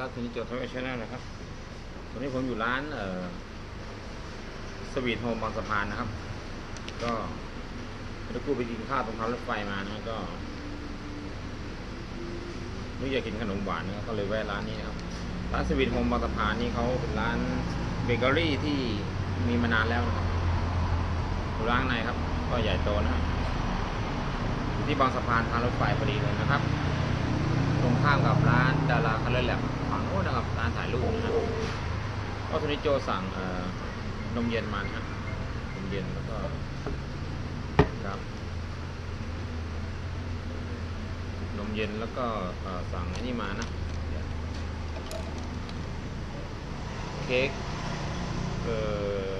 ครับทีนี้โจทย์ทวีชแนลนะครับตอนนี้ผมอยู่ร้านเอ่อสวีทโฮมบางสะพานนะครับ ก็เมื่อกู้ไปกินข้าวตรงทางรถไฟมานะก็นึกอยากกินขนมหวานนะก็เลยแวะร้านนี้นะครับร้านสวีทโฮมบางสะพานนี่เขาเป็นร้านเบเกอรี่ที่มีมานานแล้วนะครับอยู่ร้านในครับ ก็ใหญ่โตนะที่บางสะพานทางรถไฟพอดีเลยนะครับ ข้ามกับร้านดาราคัลเลอร์แลบฝั่งโน้นนะครับร้านถ่ายรูปนะครับก็ทนิโจสั่งนมเย็นมานะฮะนมเย็นแล้วก็ครับนมเย็นแล้วก็สั่งอ้นี่มานะเค้กเออ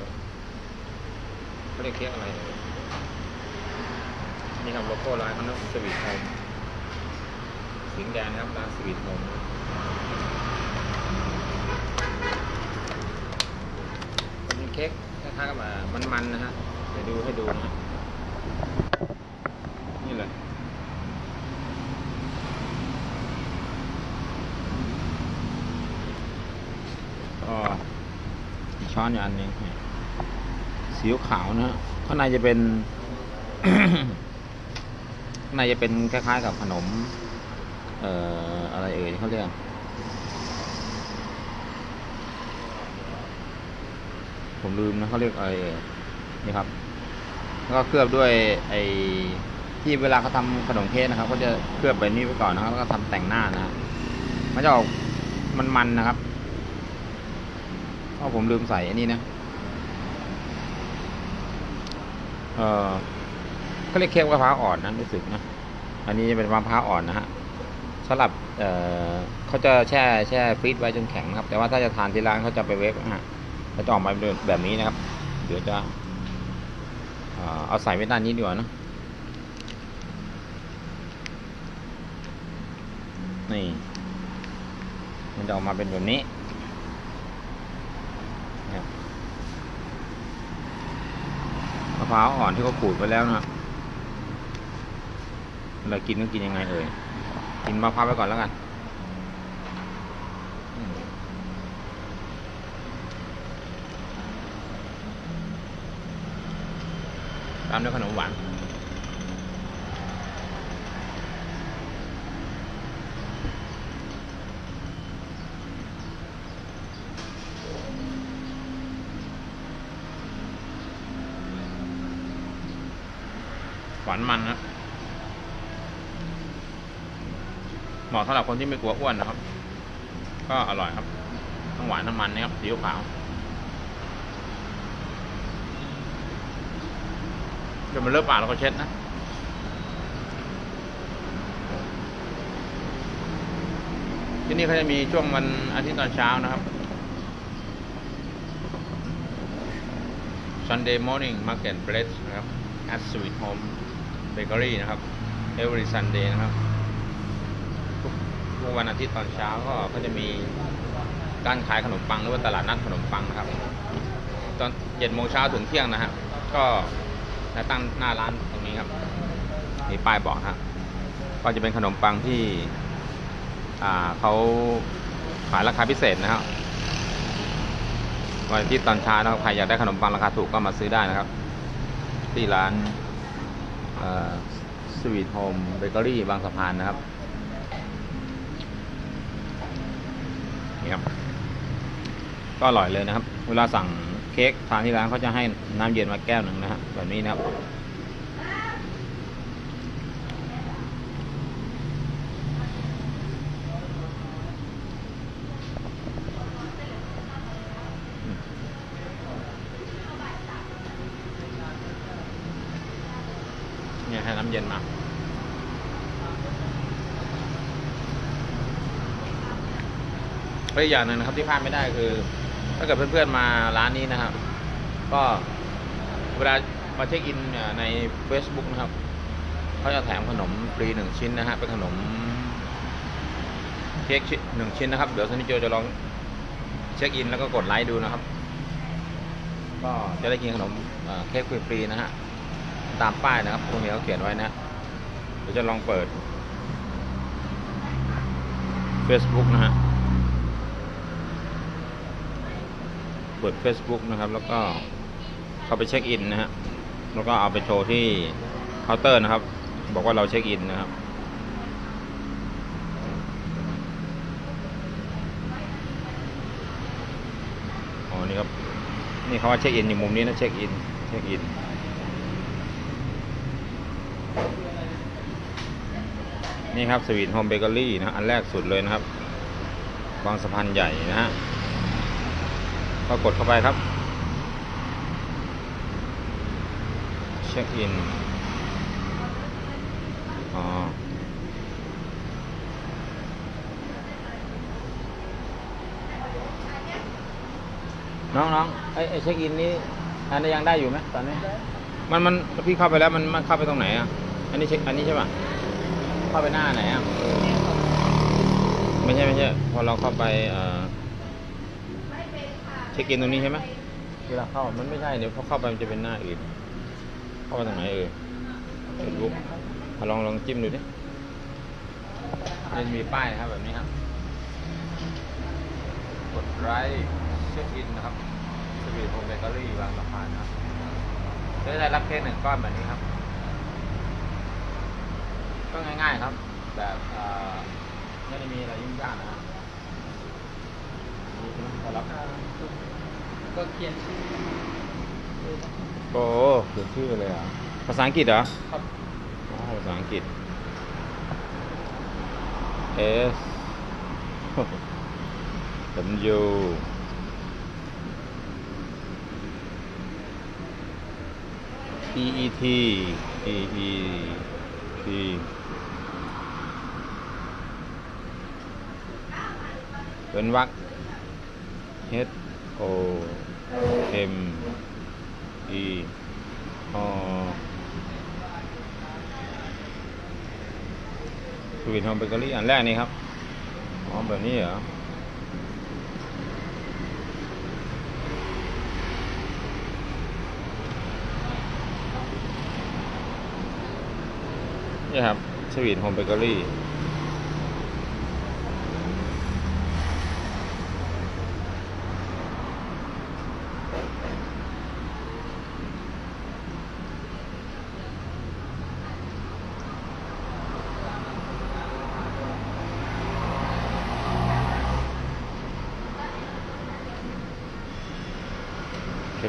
เขาเรียกเค้กอะไร นี่ครับโลโก้ร้านเขานะสวีทโฮม แดงนะครับร้านสวีทโฮมเป็นเค้กคล้ายๆกับมันๆนะฮะเดี๋ยวดูให้ดูนะนี่เลยก็ช้อนอยู่อันนึงสีขาวนะฮะข้างในจะเป็นข้างในจะเป็นคล้ายๆกับขนม เอ่ออะไรเอ่ยเขาเรียกผมลืมนะเขาเรียกอะไรเอ่ยนี่ครับ แล้วก็เคลือบด้วยไอ้ที่เวลาเขาทำขนมเค้กนะครับเขาจะเคลือบแบบนี้ไปก่อนนะครับแล้วก็ทำแต่งหน้านะฮะมันจะออกมันๆนะครับเพราะผมลืมใส่อันนี้นะเออเขาเรียกเค้กมะพร้าวอ่อนนะรู้สึกนะ อันนี้จะเป็นมะพร้าวอ่อนนะฮะ สำหรับเอ่อเขาจะแช่แช่ฟรีซไว้จนแข็งครับ แต่ว่าถ้าจะทานที่ร้านเขาจะไปเวฟนะฮะเขาจะออกมาเป็นแบบนี้นะครับ เดี๋ยวจะเอาใส่ไว้ด้านนี้ดีกว่าเนะนี่ มันจะออกมาเป็นแบบนี้มะพร้าวอ่อนที่เขาขูดไว้แล้วนะครับเวลากินก็กินยังไงเอ่ย กินมะพร้าวไปก่อนแล้วกันตามด้วยขนมหวานหวานมันนะ เหมาะสำหรับคนที่ไม่กลัวอ้วนนะครับ ก็อร่อยครับ ทั้งหวานทั้งมันนะครับสีขาวเดี๋ยวมันเริ่มปากแล้วก็เช็ดนะที่นี่เขาจะมีช่วงวันอาทิตย์ตอนเช้านะครับ Sunday morning market place นะครับ at Sweet Home Bakery นะครับ every Sunday นะครับ ทุกวันอาทิตย์ตอนเช้าก็ก็จะมีการขายขนมปังหรือว่าตลาดนัดขนมปังนะครับ ตอนเจ็ดโมงเช้าถึงเที่ยงนะฮะก็จะตั้งหน้าร้านตรงนี้ครับมีป้ายบอกฮะก็จะเป็นขนมปังที่เขาขายราคาพิเศษนะครับวันทิตย์ตอนเช้านะครับใครอยากได้ขนมปังราคาถูกก็มาซื้อได้นะครับ ที่ร้านสวีทโฮมเบเกอรี่บางสะพานนะครับ นี่ครับ ก็อร่อยเลยนะครับ เวลาสั่งเค้กทานที่ร้านเขาจะให้น้ำเย็นมาแก้วหนึ่งนะฮะแบบนี้นะครับเนี่ยให้น้ำเย็นมาและอีกอย่างหนึ่งนะครับที่พลาดไม่ได้คือ ถ้าเกิดเพื่อนๆมาร้านนี้นะครับ ก็เวลามาเช็คอินใน Facebook นะครับเขาจะแถมขนมฟรีหนึ่งชิ้นนะฮะเป็นขนมเค้กหนึ่งชิ้นนะครับ เดี๋ยวซันนิโจจะลองเช็คอินแล้วก็กดไลค์ดูนะครับ ก็จะได้กินขนมเค้กฟรีๆนะฮะตามป้ายนะครับตรงนี้เขาเขียนไว้นะฮะเดี๋ยวจะลองเปิด Facebook นะฮะ เปิด Facebook นะครับ แล้วก็เข้าไปเช็คอินนะฮะแล้วก็เอาไปโชว์ที่เคาน์เตอร์นะครับ บอกว่าเราเช็คอินนะครับอ๋อนี่ครับนี่เขาว่าเช็คอินอยู่มุมนี้นะเช็คอินเช็คอินนี่ครับสวีทโฮมเบเกอรี่นะฮะอันแรกสุดเลยนะครับบางสะพานใหญ่นะฮะ ก็กดเข้าไปครับ เช็คอินอ๋อน้องน้องไอ้ไอ้เช็คอินนี้อันนี้ยังได้อยู่ไหมตอนนี้ มันมันพี่เข้าไปแล้วมันมันเข้าไปตรงไหนอะ อันนี้เช็คอันนี้ใช่ป่ะเข้าไปหน้าไหนอะไม่ใช่ไม่ใช่พอเราเข้าไปเอ่อ เช็คอินตรงนี้ใช่ไหมเวลาเข้ามันไม่ใช่เดี๋ยวพอเข้าไปมันจะเป็นหน้าอื่น เข้าไปตรงไหนเออเฟซบุ๊กลองลองจิ้มดูดิมันจะมีป้ายนะครับแบบนี้ครับ กดไลค์เช็คอินนะครับสวีทโฮมเบเกอรี่บางสะพานนะครับจะได้รับเค้กหนึ่งก้อนแบบนี้ครับ ก็ง่ายๆครับ แบบเอ่อไม่ได้มีอะไรยุ่งยากนะครับนี่ใช่ไหมขอรับ ก็เขียนชื่อโอ้เขียนชื่อเลยอะ ภาษาอังกฤษเหรอ ครับอ๋อภาษาอังกฤษ S W E E T E E T เป็นวรรค H O M E อสวีทโฮมเบเกอรี่อันแรกนี่ครับ อ๋อ แบบนี้เหรอ นี่ครับสวีทโฮมเบเกอรี่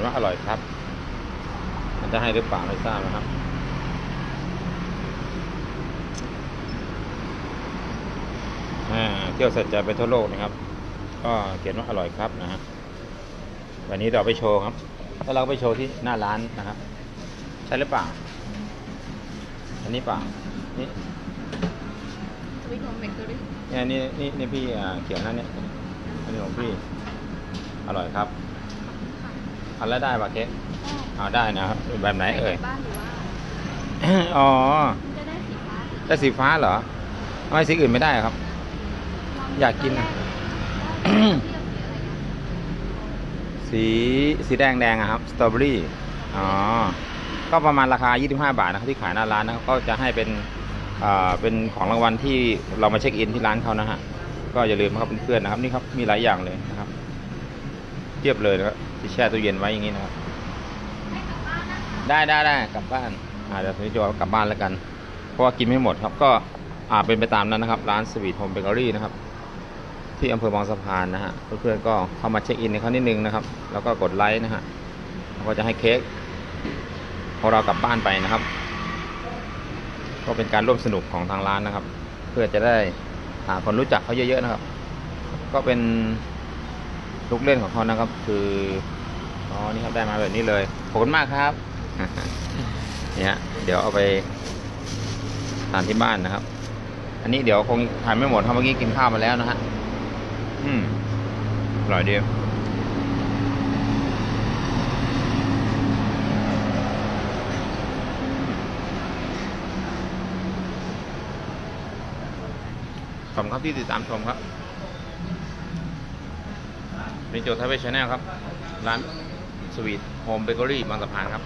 นว่าอร่อยครับ มันจะให้หรือเปล่าไม่ทราบนะครับอ่าเที่ยวเสร็จจะไปทั่วโลกนะครับ ก็เขียนว่าอร่อยครับนะฮะวันนี้เราไปโชว์ครับแล้วเราก็ไปโชว์ที่หน้าร้านนะครับ ใช่หรือเปล่า อันนี้เปล่านี่สวิตของเบเกอรี่เนี่ยนี่นี่นี่พี่อ่าเขียนนั่นเนี่ยอันนี้ของพี่ อร่อยครับ เอาแล้วได้ปะเค้กเอาได้นะครับแบบไหนเอ่ยบ้านหรือว่าอ๋อมันจะได้สีฟ้าได้สีฟ้าเหรอทำไมสีอื่นไม่ได้ครับ อยากกินอะสีสีแดงแดงอะครับ สตรอเบอรี่ อ๋อ ก็ประมาณราคา 25 บาทนะครับที่ขายหน้าร้านนะครับก็จะให้เป็นอ่าเป็นของรางวัลที่เรามาเช็คอินที่ร้านเขานะฮะ ก็อย่าลืมนะครับเพื่อนๆนะครับนี่ครับมีหลายอย่างเลยนะครับเทียบเลยนะครับ ที่แช่ตู้เย็นไว้อย่างนี้นะครับได้ได้ได้กลับบ้านอ่าเดี๋ยวพี่จเอกลับบ้านแล้วกัน เพราะว่ากินไม่หมดครับ ก็อ่าเป็นไปตามนั้นนะครับ ร้านสวีทโฮมเบเกอรี่นะครับ ที่อำเภอบางสะพานนะฮะเพื่อนๆก็เข้ามาเช็คอินในเขานิดนึงนะครับ แล้วก็กดไลค์นะฮะแล้วก็จะให้เค้กของเรากลับบ้านไปนะครับ ก็เป็นการร่วมสนุกของทางร้านนะครับ เพื่อจะได้หาคนรู้จักเขาเยอะๆนะครับ ก็เป็น ลูกเล่นของเขานะครับ คืออ๋อนี่ครับได้มาแบบนี้เลยขอบคุณมากครับเนี่ยเดี๋ยวเอาไปทานที่บ้านนะครับ อันนี้เดี๋ยวคงทานไม่หมดเพราะเมื่อกี้กินข้าวมาแล้วนะฮะอืมอร่อยดีขอบคุณครับที่ติดตามชมครับ เป็นโจทย์ไทเวชแนลครับ ร้านสวีทโฮมเบเกอรี่บางสะพานครับ